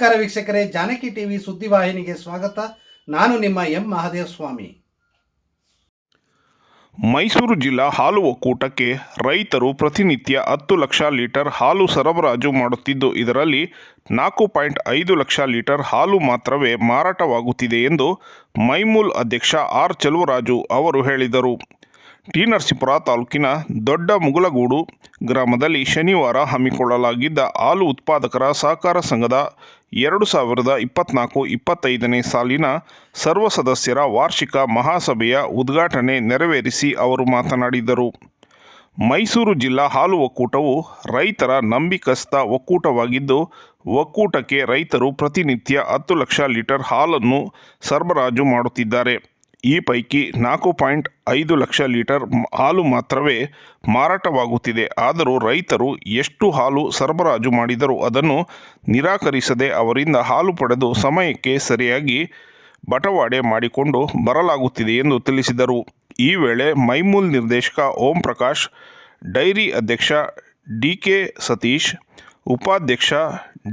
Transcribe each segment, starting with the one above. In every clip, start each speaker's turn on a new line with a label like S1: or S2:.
S1: ನಮಸ್ಕಾರ ವೀಕ್ಷಕರೇ, ಜಾನಕಿ ಟಿವಿ ಸುದ್ದಿವಾಹಿನಿಗೆ ಸ್ವಾಗತ. ನಾನು ನಿಮ್ಮ ಎಂ ಮಹಾದೇವ ಸ್ವಾಮಿ
S2: ಮೈಸೂರು ಜಿಲ್ಲಾ ಹಾಲು ಒಕ್ಕೂಟಕ್ಕೆ ರೈತರು ಪ್ರತಿನಿತ್ಯ ಹತ್ತು ಲಕ್ಷ ಲೀಟರ್ ಹಾಲು ಸರಬರಾಜು ಮಾಡುತ್ತಿದ್ದು, ಇದರಲ್ಲಿ ನಾಲ್ಕು ಪಾಯಿಂಟ್ ಐದು ಲಕ್ಷ ಲೀಟರ್ ಹಾಲು ಮಾತ್ರವೇ ಮಾರಾಟವಾಗುತ್ತಿದೆ ಎಂದು ಮೈಮೂಲ್ ಅಧ್ಯಕ್ಷ ಆರ್ ಚೆಲುವರಾಜು ಅವರು ಹೇಳಿದರು. ಟಿ ನರಸೀಪುರ ತಾಲೂಕಿನ ದೊಡ್ಡ ಮುಗುಲಗೂಡು ಗ್ರಾಮದಲ್ಲಿ ಶನಿವಾರ ಹಮ್ಮಿಕೊಳ್ಳಲಾಗಿದ್ದ ಹಾಲು ಉತ್ಪಾದಕರ ಸಹಕಾರ ಸಂಘದ ಎರಡು ಸಾವಿರದ ಇಪ್ಪತ್ನಾಲ್ಕು ಇಪ್ಪತ್ತೈದನೇ ಸಾಲಿನ ಸರ್ವ ಸದಸ್ಯರ ವಾರ್ಷಿಕ ಮಹಾಸಭೆಯ ಉದ್ಘಾಟನೆ ನೆರವೇರಿಸಿ ಅವರು ಮಾತನಾಡಿದರು. ಮೈಸೂರು ಜಿಲ್ಲಾ ಹಾಲು ಒಕ್ಕೂಟವು ರೈತರ ನಂಬಿಕಸ್ಥ ಒಕ್ಕೂಟವಾಗಿದ್ದು, ಒಕ್ಕೂಟಕ್ಕೆ ರೈತರು ಪ್ರತಿನಿತ್ಯ ಹತ್ತು ಲಕ್ಷ ಲೀಟರ್ ಹಾಲನ್ನು ಸರಬರಾಜು ಮಾಡುತ್ತಿದ್ದಾರೆ. ಈ ಪೈಕಿ ನಾಲ್ಕು ಪಾಯಿಂಟ್ ಐದು ಲಕ್ಷ ಲೀಟರ್ ಹಾಲು ಮಾತ್ರವೇ ಮಾರಾಟವಾಗುತ್ತಿದೆ. ಆದರೂ ರೈತರು ಎಷ್ಟು ಹಾಲು ಸರಬರಾಜು ಮಾಡಿದರೂ ಅದನ್ನು ನಿರಾಕರಿಸದೆ ಅವರಿಂದ ಹಾಲು ಪಡೆದು ಸಮಯಕ್ಕೆ ಸರಿಯಾಗಿ ಬಟವಾಡೆ ಮಾಡಿಕೊಂಡು ಬರಲಾಗುತ್ತಿದೆ ಎಂದು ತಿಳಿಸಿದರು. ಈ ವೇಳೆ ಮೈಮೂಲ್ ನಿರ್ದೇಶಕ ಓಂ ಪ್ರಕಾಶ್ ಡೈರಿ ಅಧ್ಯಕ್ಷ ಡಿ ಕೆ ಸತೀಶ್, ಉಪಾಧ್ಯಕ್ಷ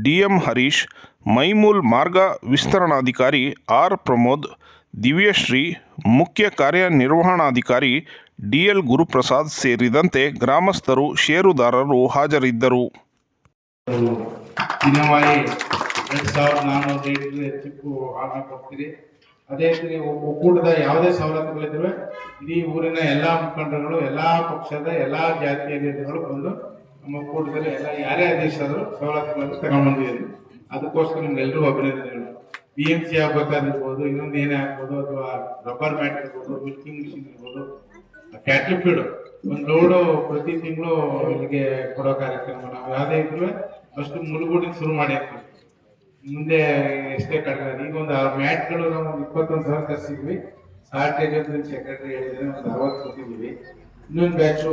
S2: ಡಿ ಎಂ ಹರೀಶ್, ಮೈಮೂಲ್ ಮಾರ್ಗ ವಿಸ್ತರಣಾಧಿಕಾರಿ ಆರ್ ಪ್ರಮೋದ್ ದಿವ್ಯಶ್ರೀ ಮುಖ್ಯ ಕಾರ್ಯನಿರ್ವಹಣಾಧಿಕಾರಿ ಡಿಎಲ್ ಗುರುಪ್ರಸಾದ್ ಸೇರಿದಂತೆ ಗ್ರಾಮಸ್ಥರು ಷೇರುದಾರರು ಹಾಜರಿದ್ದರು.
S3: ಅದೇ ರೀತಿ ಒಕ್ಕೂಟದ ಯಾವುದೇ ಸವಲತ್ತುಗಳಿದ್ರೆ ಇಡೀ ಊರಿನ ಎಲ್ಲ ಮುಖಂಡರುಗಳು, ಎಲ್ಲ ಪಕ್ಷದ ಎಲ್ಲ ಜಾತಿಯ ನೇತೃಗಳು ಬಂದು ನಮ್ಮ ಒಕ್ಕೂಟದಲ್ಲಿ ಎಲ್ಲ ಯಾರೇ ಆದೇಶಾದ್ರು ಸವಲತ್ತುಗಳನ್ನು ತಗೊಂಡ್ಬಂದಿದ್ದೀವಿ ಅದಕ್ಕೋಸ್ಕರ ನಿಮ್ಗೆಲ್ಲರೂ ಅಭಿನಂದನೆಗಳು. ಬಿ ಎಂ ಸಿ ಆಗ್ಬೇಕಾದಿರ್ಬೋದು ಇನ್ನೊಂದು ಏನೇ ಆಗ್ಬೋದು, ಅಥವಾ ರಬ್ಬರ್ ಮ್ಯಾಟ್ ಇರ್ಬೋದು ಮಿಲ್ಕಿಂಗ್ ಮಿಷಿನ್ ಇರ್ಬೋದು ಕ್ಯಾಟ್ಲ್ ಫೀಡ್ ಒಂದು ಲೋಡು ಪ್ರತಿ ತಿಂಗಳು ಇಲ್ಲಿಗೆ ಕೊಡೋ ಕಾರ್ಯಕ್ರಮ. ನಾವು ಯಾವುದೇ ಇದ್ರು ಫಸ್ಟ್ ಮುಳುಗೂಡಿನ ಶುರು ಮಾಡಿ ಮುಂದೆ ಎಷ್ಟೇ ಕಡಿಮೆ ಈಗ ಒಂದು ಆರು ಮ್ಯಾಟ್ಗಳು ನಾವು ಒಂದು ಇಪ್ಪತ್ತೊಂದು ಸಾವಿರ ತರಿಸಿದ್ವಿ ಶಾರ್ಟೇಜ್ ಅಂತ ಸೆಕ್ರೆಟರಿ ಹೇಳಿದ್ರೆ ಒಂದು ಅರವತ್ತು ಕೊಟ್ಟಿದ್ದೀವಿ. ಇನ್ನೊಂದು ಬ್ಯಾಚು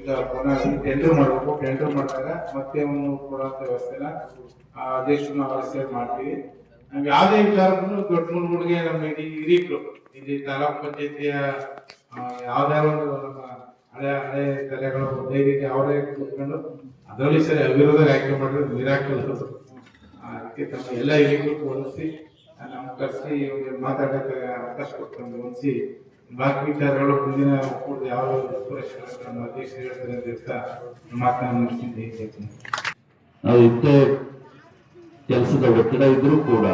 S3: ಈಗ ಪುನಃ ಟೆಂಡರ್ ಮಾಡಬೇಕು. ಟೆಂಡರ್ ಮಾಡಿದಾಗ ಮತ್ತೆ ಒಂದು ಕೊಡೋ ವ್ಯವಸ್ಥೆನ ಆ ನಾವು ಮಾಡ್ತೀವಿ. ನಾವು ಯಾವುದೇ ವಿಚಾರ ಬಂದ್ರು ದೊಡ್ಡ ಮುಳುಗುಡಿಗೆ ನಮ್ಮ ಇಡೀ ಹಿರಿಯರು ಇಲ್ಲಿ ತಾಲೂಕ್ ಪಂಚಾಯತಿಯ ಯಾವ್ದೇ ಒಂದು ನಮ್ಮ ಹಳೆ ಹಳೆ ತಲೆಗಳು ಧೈರ್ಯಕ್ಕೆ ಅವರೇ ಕೂತ್ಕೊಂಡು ಅದರಲ್ಲಿ ಸರಿ ಅವಿರೋಧ ಆಯ್ಕೆ ಮಾಡಿದ್ರೆ ನಿರಾಕರಿಸೋದು ಅದಕ್ಕೆ ತಮ್ಮ ಎಲ್ಲ ಹಿರಿಯರು ಹೊಂದಿಸಿ ನಮ್ಮ ಕರೆಸಿ ಇವ್ರಿಗೆ ಮಾತಾಡಕ್ಕೆ ಅವಕಾಶ ಕೊಟ್ಕೊಂಡು ಹೊಂದಿಸಿ ಬಾಕಿ ವಿಚಾರಗಳು ಮುಂದಿನ ಒಕ್ಕೂಟದ ಯಾವ ನಮ್ಮ ಅಧ್ಯಕ್ಷರು ಹೇಳ್ತಾರೆ ಅಂತ ಮಾತನಾಡಿ
S4: ನಾವು ಇಷ್ಟೇ ಕೆಲಸದ ಒತ್ತಡ ಇದ್ರೂ ಕೂಡ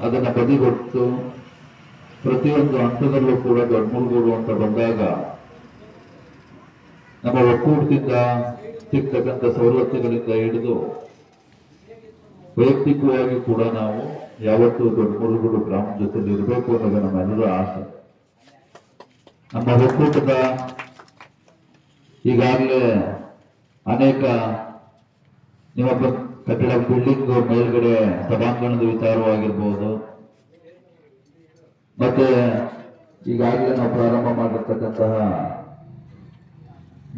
S4: ಅದನ್ನ ಬದಿಗೊಟ್ಟು ಪ್ರತಿಯೊಂದು ಹಂತದಲ್ಲೂ ಕೂಡ ದೊಡ್ಡಮೂಲ್ಗೂಡು ಅಂತ ಬಂದಾಗ ನಮ್ಮ ಒಕ್ಕೂಟದಿಂದ ಸಿಗ್ತಕ್ಕಂಥ ಸವಲತ್ತುಗಳಿಂದ ಹಿಡಿದು ವೈಯಕ್ತಿಕವಾಗಿ ಕೂಡ ನಾವು ಯಾವತ್ತೂ ದೊಡ್ಡಮೂಲ್ಗೂಡು ಗ್ರಾಮದ ಜೊತೆಲಿ ಇರಬೇಕು ಅನ್ನೋದು ನಮ್ಮೆಲ್ಲರ ಆಸೆ. ನಮ್ಮ ಒಕ್ಕೂಟದ ಈಗಾಗಲೇ ಅನೇಕ ನಿಮ್ಮ ಕಟ್ಟಡ ಬಿಲ್ಡಿಂಗ್ ಮೇಲ್ಗಡೆ ಸಭಾಂಗಣದ ವಿಚಾರವಾಗಿರ್ಬೋದು. ಮತ್ತೆ ಈಗಾಗಲೇ ನಾವು ಪ್ರಾರಂಭ ಮಾಡಿರ್ತಕ್ಕಂತಹ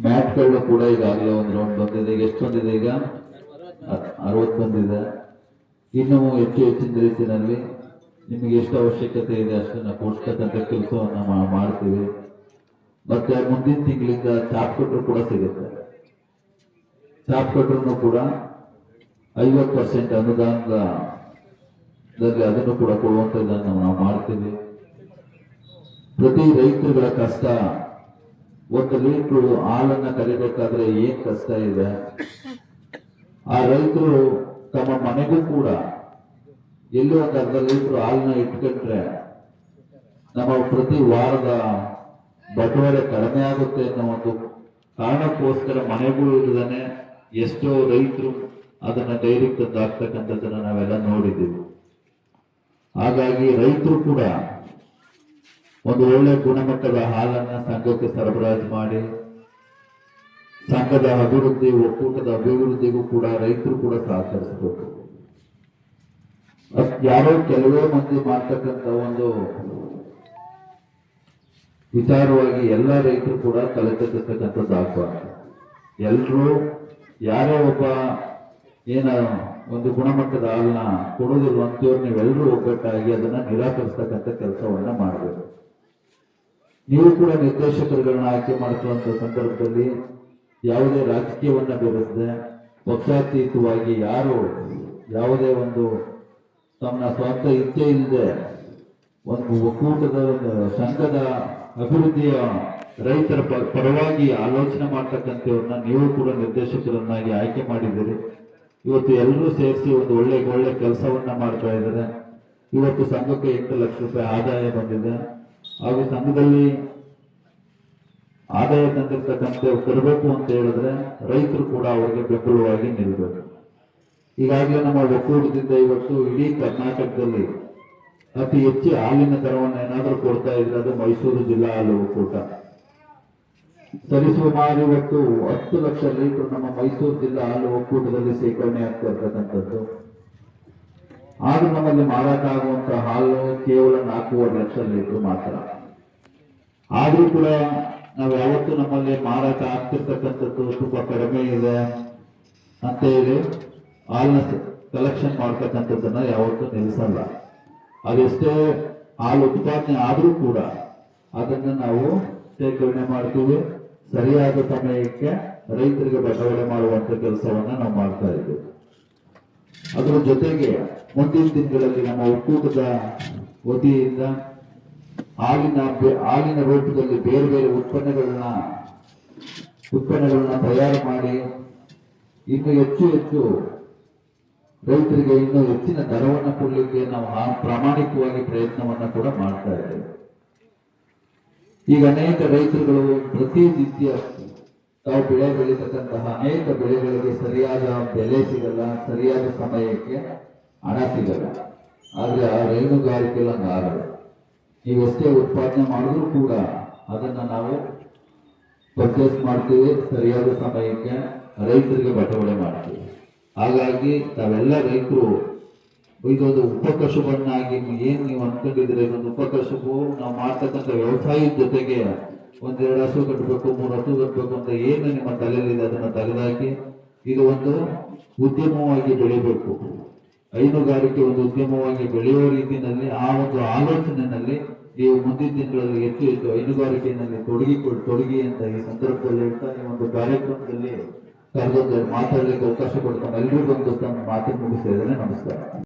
S4: ಮ್ಯಾಟ್ಗಳು ಕೂಡ ಈಗಾಗಲೇ ಒಂದು ರೌಂಡ್ ಬಂದಿದೆ. ಈಗ ಎಷ್ಟು ಬಂದಿದೆ ಈಗ? ಅರವತ್ತು ಬಂದಿದೆ ಇನ್ನೂ ಹೆಚ್ಚು ಹೆಚ್ಚಿನ ರೀತಿಯಲ್ಲಿ ನಿಮಗೆ ಎಷ್ಟು ಅವಶ್ಯಕತೆ ಇದೆ ಅಷ್ಟನ್ನ ಕೊಡ್ತಕ್ಕಂಥ ಕೆಲಸವನ್ನ ಮಾಡ್ತೀವಿ. ಮತ್ತೆ ಮುಂದಿನ ತಿಂಗಳಿಂದ ಚಾಪ್ ಕೂಡ ಸಿಗುತ್ತೆ. ಚಾಪ್ ಕೂಡ ಐವತ್ತು ಪರ್ಸೆಂಟ್ ಅನುದಾನದ ಅದನ್ನು ಕೂಡ ಕೊಡುವಂಥದ್ದನ್ನು ನಾವು ಮಾಡ್ತೇವೆ. ಪ್ರತಿ ರೈತರುಗಳ ಕಷ್ಟ, ಒಂದು ಲೀಟ್ರು ಹಾಲನ್ನ ಕರಿಬೇಕಾದ್ರೆ ಏನ್ ಕಷ್ಟ ಇದೆ? ಆ ರೈತರು ತಮ್ಮ ಮನೆಗೂ ಕೂಡ ಎಲ್ಲೋ ಒಂದು ಅರ್ಧ ಲೀಟ್ರು ಹಾಲನ್ನ ಇಟ್ಕೊಂಡ್ರೆ ನಮ್ಮ ಪ್ರತಿ ವಾರದ ಬಟವಾಡೆ ಕಡಿಮೆ ಆಗುತ್ತೆ ಅನ್ನೋ ಒಂದು ಕಾರಣಕ್ಕೋಸ್ಕರ ಮನೆಗೂ ಇಲ್ಲದಾನೆ ಎಷ್ಟೋ ರೈತರು ಅದನ್ನ ಡೈರಿಗೆ ತಂದು ಹಾಕ್ತಕ್ಕಂಥದ್ದನ್ನ ನಾವೆಲ್ಲ ನೋಡಿದ್ದೀವಿ ಹಾಗಾಗಿ ರೈತರು ಕೂಡ ಒಂದು ಒಳ್ಳೆ ಗುಣಮಟ್ಟದ ಹಾಲನ್ನ ಸಂಘಕ್ಕೆ ಸರಬರಾಜು ಮಾಡಿ, ಸಂಘದ ಅಭಿವೃದ್ಧಿ, ಒಕ್ಕೂಟದ ಅಭಿವೃದ್ಧಿಗೂ ಕೂಡ ರೈತರು ಕೂಡ ಸಹಕರಿಸಬೇಕು. ಯಾರೋ ಕೆಲವೇ ಮಂದಿ ಮಾಡ್ತಕ್ಕಂಥ ಒಂದು ವಿಚಾರವಾಗಿ ಎಲ್ಲ ರೈತರು ಕೂಡ ತಲೆ ತಗ್ಗಿಸ್ತಕ್ಕಂಥದ್ದು ಆಗ್ಬಾರ್ದು. ಎಲ್ಲರೂ ಯಾರೇ ಒಬ್ಬ ಏನ ಒಂದು ಗುಣಮಟ್ಟದ ಹಾಲನ್ನ ಅಂತೇಳಿ ನೀವೆಲ್ಲರೂ ಒಗ್ಗಟ್ಟಾಗಿ ಅದನ್ನ ನಿರಾಕರಿಸ್ತಕ್ಕಂಥ ಕೆಲಸವನ್ನ ಮಾಡಬೇಕು. ನೀವು ಕೂಡ ನಿರ್ದೇಶಕರುಗಳನ್ನ ಆಯ್ಕೆ ಮಾಡ್ಕೊಳ್ಳುವಂತ ಸಂದರ್ಭದಲ್ಲಿ ಯಾವುದೇ ರಾಜಕೀಯವನ್ನ ಬೆರೆಸದೆ ಪಕ್ಷಾತೀತವಾಗಿ ಯಾರು ಯಾವುದೇ ಒಂದು ತಮ್ಮ ಸ್ವಂತ ಇಚ್ಛೆ ಇಲ್ಲದೆ ಒಂದು ಒಕ್ಕೂಟದ ಒಂದು ಸಂಘದ ಅಭಿವೃದ್ಧಿಯ ರೈತರ ಪರವಾಗಿ ಆಲೋಚನೆ ಮಾಡ್ತಕ್ಕಂಥವ್ರನ್ನ ನೀವು ಕೂಡ ನಿರ್ದೇಶಕರನ್ನಾಗಿ ಆಯ್ಕೆ ಮಾಡಿದ್ದೀರಿ. ಇವತ್ತು ಎಲ್ಲರೂ ಸೇರಿಸಿ ಒಂದು ಒಳ್ಳೆ ಒಳ್ಳೆ ಕೆಲಸವನ್ನ ಮಾಡ್ತಾ ಇದ್ದಾರೆ. ಇವತ್ತು ಸಂಘಕ್ಕೆ ಎಂಟು ಲಕ್ಷ ರೂಪಾಯಿ ಆದಾಯ ಬಂದಿದೆ. ಹಾಗೂ ಸಂಘದಲ್ಲಿ ಆದಾಯ ತಂದಿರ್ತಕ್ಕಂಥ ತರಬೇಕು ಅಂತ ಹೇಳಿದ್ರೆ ರೈತರು ಕೂಡ ಅವರಿಗೆ ಬೆಂಬಲವಾಗಿ ನಿಲ್ಲಬೇಕು ಈಗಾಗಲೇ ನಮ್ಮ ಒಕ್ಕೂಟದಿಂದ ಇವತ್ತು ಇಡೀ ಕರ್ನಾಟಕದಲ್ಲಿ ಅತಿ ಹೆಚ್ಚು ಹಾಲಿನ ದರವನ್ನು ಏನಾದರೂ ಕೊಡ್ತಾ ಇದ್ರೆ ಅದು ಮೈಸೂರು ಜಿಲ್ಲಾ ಹಾಲು ಒಕ್ಕೂಟ. ಸರಿಸುಮಾರು ಇವತ್ತು ಹತ್ತು ಲಕ್ಷ ಲೀಟರ್ ನಮ್ಮ ಮೈಸೂರು ಜಿಲ್ಲಾ ಹಾಲು ಒಕ್ಕೂಟದಲ್ಲಿ ಸೇರ್ಪಡೆ ಆಗ್ತಾ ಇರ್ತಕ್ಕಂಥದ್ದು. ನಮ್ಮಲ್ಲಿ ಮಾರಾಟ ಆಗುವಂತ ಹಾಲು ಕೇವಲ ನಾಲ್ಕೂವರೆ ಲಕ್ಷ ಲೀಟರ್ ಮಾತ್ರ. ಆದ್ರೂ ಕೂಡ ನಾವು ಯಾವತ್ತು ನಮ್ಮಲ್ಲಿ ಮಾರಾಟ ಆಗ್ತಿರ್ತಕ್ಕಂಥದ್ದು ತುಂಬಾ ಕಡಿಮೆ ಇದೆ ಅಂತ ಹೇಳಿ ಹಾಲನ್ನ ಕಲೆಕ್ಷನ್ ಮಾಡ್ತಕ್ಕಂಥದ್ದನ್ನ ಯಾವತ್ತೂ ನಿಲ್ಲಿಸಲ್ಲ. ಅದೆಷ್ಟೇ ಹಾಲು ಉತ್ಪಾದನೆ ಆದ್ರೂ ಕೂಡ ಅದನ್ನ ನಾವು ಶೇಖರಣೆ ಮಾಡ್ತೀವಿ. ಸರಿಯಾದ ಸಮಯಕ್ಕೆ ರೈತರಿಗೆ ಬಟವಣೆ ಮಾಡುವಂತ ಕೆಲಸವನ್ನ ನಾವು ಮಾಡ್ತಾ ಇದ್ದೇವೆ. ಅದರ ಜೊತೆಗೆ ಮುಂದಿನ ದಿನಗಳಲ್ಲಿ ನಮ್ಮ ಒಕ್ಕೂಟದ ವತಿಯಿಂದ ಹಾಲಿನ ಹಾಲಿನ ರೂಪದಲ್ಲಿ ಬೇರೆ ಬೇರೆ ಉತ್ಪನ್ನಗಳನ್ನ ಉತ್ಪನ್ನಗಳನ್ನ ತಯಾರು ಮಾಡಿ ಇನ್ನು ಹೆಚ್ಚು ಹೆಚ್ಚು ರೈತರಿಗೆ ಇನ್ನೂ ಹೆಚ್ಚಿನ ದರವನ್ನು ಕೊಡಲಿಕ್ಕೆ ನಾವು ಪ್ರಾಮಾಣಿಕವಾಗಿ ಪ್ರಯತ್ನವನ್ನು ಕೂಡ ಮಾಡ್ತಾ ಇದ್ದೇವೆ. ಈಗ ಅನೇಕ ರೈತರುಗಳು ಪ್ರತಿನಿತ್ಯ ತಾವು ಬೆಳೆ ಬೆಳೀತಕ್ಕಂತಹ ಅನೇಕ ಬೆಳೆಗಳಿಗೆ ಸರಿಯಾದ ಬೆಲೆ ಸಿಗಲ್ಲ, ಸರಿಯಾದ ಸಮಯಕ್ಕೆ ಹಣ ಸಿಗಲ್ಲ. ಆದರೆ ಆ ರೈಲುಗಾರಿಕೆಲ್ಲ ಆಗಲ್ಲ. ನೀವು ಎಷ್ಟೇ ಉತ್ಪಾದನೆ ಮಾಡಿದ್ರೂ ಕೂಡ ಅದನ್ನ ನಾವು ಪರ್ಚೇಸ್ ಮಾಡ್ತೀವಿ, ಸರಿಯಾದ ಸಮಯಕ್ಕೆ ರೈತರಿಗೆ ಬಟವಣೆ ಮಾಡ್ತೀವಿ. ಹಾಗಾಗಿ ತಾವೆಲ್ಲ ರೈತರು ಇದೊಂದು ಉಪಕಸುಬನ್ನಾಗಿ ಏನು ನೀವು ಅನ್ಕೊಂಡಿದ್ರೆ ಇದೊಂದು ಉಪಕಸುಬು ನಾವು ಮಾಡ್ತಕ್ಕಂಥ ವ್ಯವಸಾಯದ ಜೊತೆಗೆ ಒಂದೆರಡು ಹಸು ಕಟ್ಟಬೇಕು ಮೂರು ಹಸು ಕಟ್ಟಬೇಕು ಅಂತ ಏನು ನಿಮ್ಮ ತಲೆಯಲ್ಲಿದೆ ಅದನ್ನ ತೆಗೆದಾಕಿ, ಇದು ಒಂದು ಉದ್ಯಮವಾಗಿ ಬೆಳಿಬೇಕು. ಹೈನುಗಾರಿಕೆ ಒಂದು ಉದ್ಯಮವಾಗಿ ಬೆಳೆಯುವ ರೀತಿಯಲ್ಲಿ, ಆ ಒಂದು ಆಲೋಚನೆಯಲ್ಲಿ ನೀವು ಮುಂದಿನ ದಿನಗಳಲ್ಲಿ ಹೆಚ್ಚು ಹೆಚ್ಚು ಹೈನುಗಾರಿಕೆಯಲ್ಲಿ ತೊಡಗಿಕೊಳ್ಳಿ ತೊಡಗಿ ಅಂತ ಈ ಸಂದರ್ಭದಲ್ಲಿ ಹೇಳ್ತಾ ಈ ಒಂದು ಕಾರ್ಯಕ್ರಮದಲ್ಲಿ ಕರೆದೊಂದು ಮಾತಾಡಲಿಕ್ಕೆ ಅವಕಾಶ ಕೊಡ್ತಾನೆ ಎಲ್ರಿಗೂ ಒಂದು ಮಾತು ಮುಗಿಸ್ತಾ ನಮಸ್ಕಾರ.